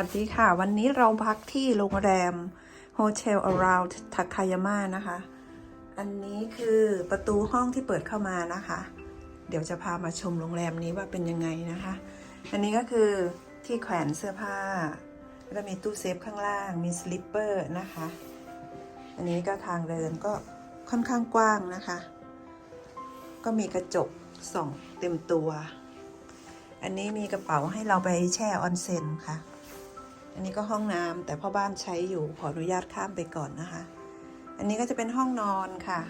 วัสดีค่ะ วันนี้เราพักที่โรงแรม Hotel Around Takayama นะคะ อันนี้คือประตูห้องที่เปิดเข้ามานะคะ เดี๋ยวจะพามาชมโรงแรมนี้ว่าเป็นยังไงนะคะ อันนี้ก็คือที่แขวนเสื้อผ้า แล้วก็มีตู้เซฟข้างล่าง มีสลิปเปอร์นะคะ อันนี้ก็ทางเดินก็ค่อนข้างกว้างนะคะ ก็มีกระจกส่องเต็มตัว อันนี้มีกระเป๋าให้เราไปแช่ออนเซ็นค่ะ อันนี้ก็ห้องน้ำแต่พ่อบ้านใช้อยู่ขออนุญาตข้ามไปก่อนนะคะ อันนี้ก็จะเป็นห้องนอนค่ะ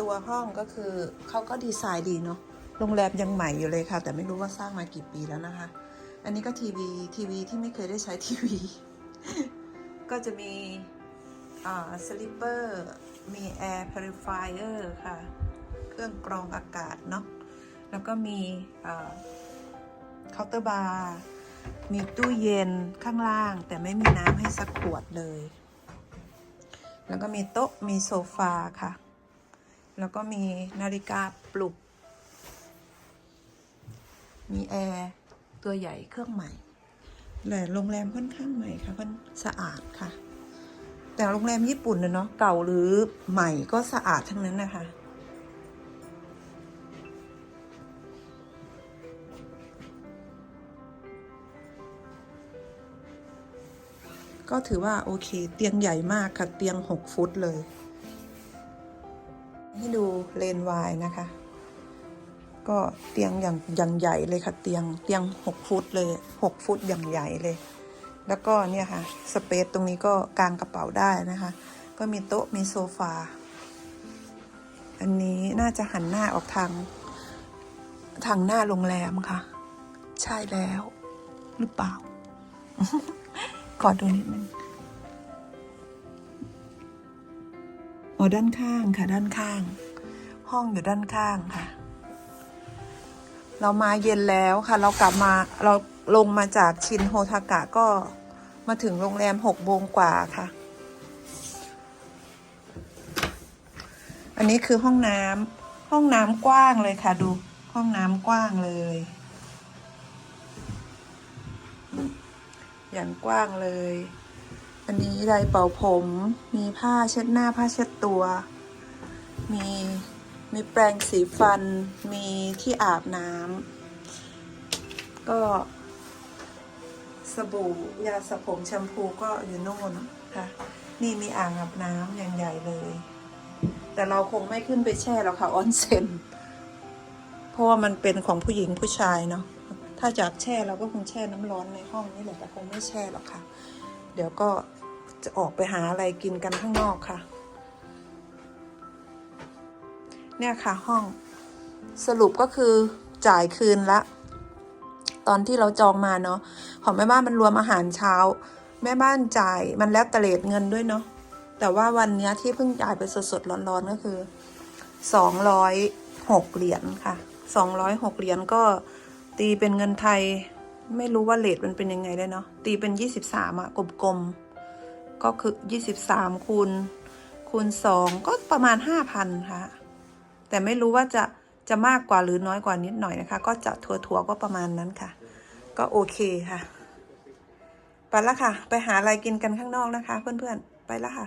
ตัวห้องก็คือเขาก็ดีไซน์ดีเนาะโรงแรมยังใหม่อยู่เลยค่ะ แต่ไม่รู้ว่าสร้างมากี่ปีแล้วนะคะ อันนี้ก็ทีวีทีวีที่ไม่เคยได้ใช้ทีวี ก็จะมีสลิปเปอร์มีแอร์พ r ริฟายเออร์ค่ะ เครื่องกรองอากาศเนาะแล้วก็มี เคาน์เตอร์บาร์มีตู้เย็นข้างล่าง แต่ไม่มีน้ำให้สักขวดเลย แล้วก็มีโต๊ะมีโซฟาค่ะ แล้วก็มีนาฬิกาปลุก มีแอร์ตัวใหญ่เครื่องใหม่แต่โรงแรมค่อนข้างใหม่ค่ะค่อนสะอาดค่ะ แต่โรงแรมญี่ปุ่นนะเนาะเก่าหรือใหม่ก็สะอาดทั้งนั้นนะคะ ก็ถือว่าโอเค เตียงใหญ่มากค่ะเตียง 6 ฟุตเลย ให้ดูเลนวายนะคะ ก็เตียงอย่างอย่างใหญ่เลยค่ะเตียงเตียง 6 ฟุตเลย 6 ฟุตอย่างใหญ่เลย แล้วก็เนี่ยค่ะสเปซตรงนี้ก็กางกระเป๋าได้นะคะ ก็มีโต๊ะมีโซฟา อันนี้น่าจะหันหน้าออกทางทางหน้าโรงแรมค่ะ ใช่แล้ว หรือเปล่า ขอดูนิดนึงอ๋อด้านข้างค่ะ ด้านข้าง ห้องอยู่ด้านข้างค่ะ เรามาเย็นแล้วค่ะ เรากลับมาเราลงมาจากชินโฮทากะก็มาถึงโรงแรมหกโมงกว่าค่ะ อันนี้คือห้องน้ำห้องน้ำกว้างเลยค่ะ ดูห้องน้ำกว้างเลย อย่างกว้างเลย อันนี้ไดเป่าผม มีผ้าเช็ดหน้าผ้าเช็ดตัว มีมีแปรงสีฟัน มีที่อาบน้ำ ก็สบู่ยาสระผมแชมพูก็อยู่โน่นค่ะ นี่มีอ่างอาบน้ำอย่างใหญ่เลย แต่เราคงไม่ขึ้นไปแช่หรอกค่ะออนเซ็น เพราะว่ามันเป็นของผู้หญิงผู้ชายเนาะ ถ้าจากแช่เราก็คงแช่น้ำร้อนในห้องนี่แหละแต่คงไม่แช่หรอกค่ะ เดี๋ยวก็จะออกไปหาอะไรกินกันข้างนอกค่ะ เนี่ยค่ะห้องสรุปก็คือจ่ายคืนละ ตอนที่เราจองมาเนาะของแม่บ้านมันรวมอาหารเช้า แม่บ้านจ่ายมันแล้วแต่เลทเงินด้วยเนาะแต่ว่าวันนี้ที่เพิ่งจ่ายไปสดๆร้อนๆก็คือสองร้อยหกเหรียญค่ะสองร้อยหกเหรียญก็ ตีเป็นเงินไทย ไม่รู้ว่าเลทมันเป็นยังไงเลยเนาะตีเป็นยี่สิบสามอะกลมๆก็คือยี่สิบสามคูณคูณสองก็ประมาณห้าพันค่ะ แต่ไม่รู้ว่าจะจะมากกว่าหรือน้อยกว่านิดหน่อยนะคะ ก็จะทัวร์ๆก็ประมาณนั้นค่ะ ก็โอเคค่ะ ไปละค่ะ ไปหาอะไรกินกันข้างนอกนะคะ เพื่อนๆ ไปละค่ะ